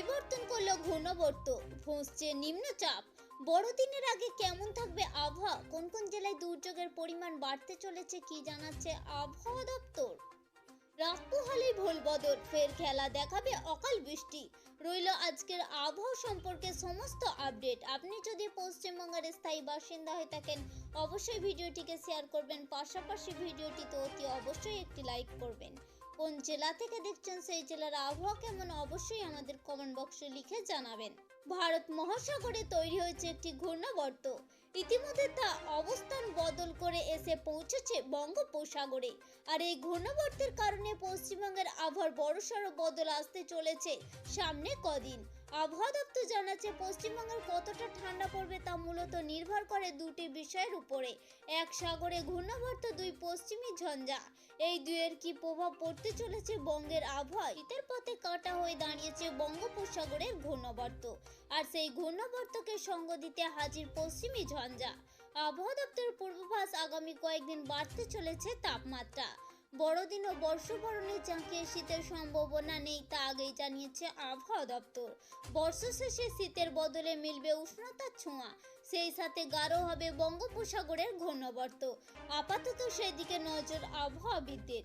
পরিবর্তন করল ঘূর্ণবর্ত। ফুঁসছে নিম্নচাপ। বড়দিনের আগে কেমন থাকবে আবহাওয়া? কোন কোন জেলায় দুর্যোগের পরিমাণ বাড়তে চলেছে কি জানাচ্ছে আবহাওয়া দপ্তর? রাখপোহালি ভুল বদল, ফের খেলা দেখাবে অকাল বৃষ্টি। রইল আজকের আবহাওয়া সম্পর্কে সমস্ত আপডেট। আপনি যদি পশ্চিমবঙ্গের স্থায়ী বাসিন্দা হয়ে থাকেন, অবশ্যই ভিডিওটিকে শেয়ার করবেন। পাশাপাশি ভিডিওটিতে অতি অবশ্যই একটি লাইক করবেন। কোন জেলা থেকে দেখছেন সেই জেলার আবহাওয়া কেমন, অবশ্যই আমাদের কমেন্ট বক্সে লিখে জানাবেন। ভারত মহাসাগরে তৈরি হয়েছে একটি ঘূর্ণাবর্ত। ইতিমধ্যে তা অবস্থান বদল করে এসে পৌঁছেছে বঙ্গোপসাগরে। আর এই ঘূর্ণাবর্তের কারণে পশ্চিমবঙ্গের আবহাওয়ার বড়সড় বদল আসতে চলেছে সামনে কদিন। আবহাওয়া দপ্তর জানাচ্ছে, পশ্চিমবঙ্গের কতটা ঠান্ডা পড়বে তা মূলত নির্ভর করে দুটি বিষয়ের উপরে। এক, সাগরে ঘূর্ণাবর্ত, দুই, পশ্চিমী ঝঞ্ঝা। এই দুয়ের কি প্রভাব পড়তে চলেছে বঙ্গের আবহাওয়া শীতের পথে কাটা হয়ে দাঁড়িয়েছে বঙ্গোপসাগরের ঘূর্ণাবর্ত। আর সেই ঘূর্ণাবর্তকে সঙ্গ দিতে হাজির পশ্চিমী ঝঞ্ঝা। আবহাওয়া দপ্তরের পূর্বাভাস আগামী কয়েকদিন বাড়তে চলেছে তাপমাত্রা। বড়দিন ও বর্ষবরণে চাঁকিয়ে শীতের সম্ভাবনা নেই তা আগেই জানিয়েছে আবহাওয়া দপ্তর। বর্ষ শেষে শীতের বদলে মিলবে উষ্ণতার ছোঁয়া। সেই সাথে গাঢ় হবে বঙ্গোপসাগরের ঘূর্ণবর্ত। আপাতত সেদিকে নজর আবহাওয়াবিদদের।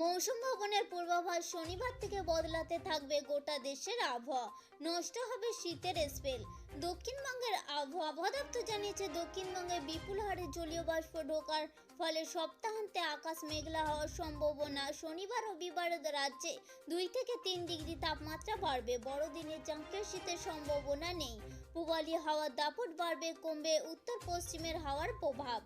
মৌসুম ভবনের পূর্বাভাস শনিবার থেকে বদলাতে থাকবে গোটা দেশের আবহাওয়া। নষ্ট হবে শীতের স্পেল। দক্ষিণবঙ্গের আবহাওয়া দপ্তর জানিয়েছে, দক্ষিণবঙ্গে বিপুল হারে জলীয় বাষ্প ঢোকার ফলে সপ্তাহান্তে আকাশ মেঘলা হওয়ার সম্ভাবনা। শনিবার রবিবার রাজ্যে দুই থেকে তিন ডিগ্রি তাপমাত্রা বাড়বে। বড়দিনে চাঁকের শীতের সম্ভাবনা নেই। পূবালি হাওয়ার দাপট বাড়বে, কমবে উত্তর পশ্চিমের হাওয়ার প্রভাব।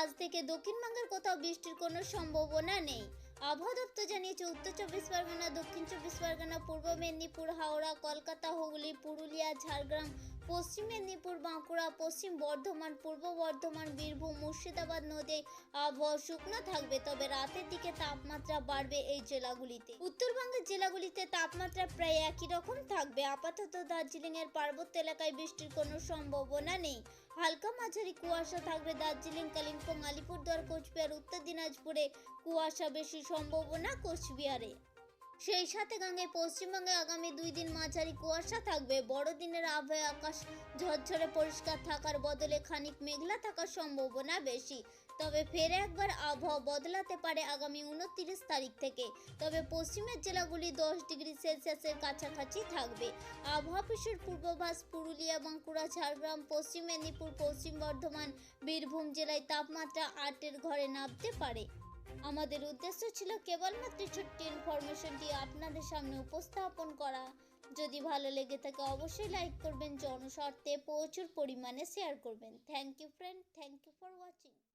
আজ থেকে দক্ষিণবঙ্গের কোথাও বৃষ্টির কোনো সম্ভাবনা নেই। আবহাওয়া জানিয়েছে উত্তর চব্বিশ পরগনা, দক্ষিণ চব্বিশ পরগনা, পূর্ব মেদিনীপুর, হাওড়া, কলকাতা, হুগলি, পুরুলিয়া, ঝাড়গ্রাম, পশ্চিম মেদিনীপুর, বাঁকুড়া, পশ্চিম বর্ধমান, পূর্ব বর্ধমান, বীরভূম, মুর্শিদাবাদ নদী আবহাওয়া শুকনো থাকবে, তবে রাতের দিকে তাপমাত্রা বাড়বে এই জেলাগুলিতে। উত্তরবঙ্গের জেলাগুলিতে তাপমাত্রা প্রায় একই রকম থাকবে। আপাতত দার্জিলিং এর পার্বত্য এলাকায় বৃষ্টির কোনো সম্ভাবনা নেই। হালকা মাঝারি কুয়াশা থাকবে দার্জিলিং, কালিম্পং, আলিপুরদুয়ার, কোচবিহার, উত্তর দিনাজপুরে কুয়াশা বেশি সম্ভাবনা কোচবিহারে। সেই সাথে গাঙ্গে পশ্চিমবঙ্গে আগামী দুই দিন মাঝারি কুয়াশা থাকবে। বড়দিনের আবহাওয়া আকাশ ঝরঝরে পরিষ্কার থাকার বদলে খানিক মেঘলা থাকার সম্ভাবনা বেশি। তবে ফের একবার আবহাওয়া বদলাতে পারে আগামী উনত্রিশ তারিখ থেকে। তবে পশ্চিমের জেলাগুলি দশ ডিগ্রি সেলসিয়াসের কাছাকাছি থাকবে। আবহাওয়া অফিসের পূর্বাভাস পুরুলিয়া বাঁকুড়া ঝাড়গ্রাম, পশ্চিম মেদিনীপুর, পশ্চিম বর্ধমান, বীরভূম জেলায় তাপমাত্রা আটের ঘরে নামতে পারে। আমাদের উদ্দেশ্য ছিল কেবলমাত্র ছোট্ট ইনফরমেশনটি আপনাদের সামনে উপস্থাপন করা। যদি ভালো লেগে থাকে অবশ্যই লাইক করবেন, জনস্বার্থে প্রচুর পরিমাণে শেয়ার করবেন। Thank you friend thank you for watching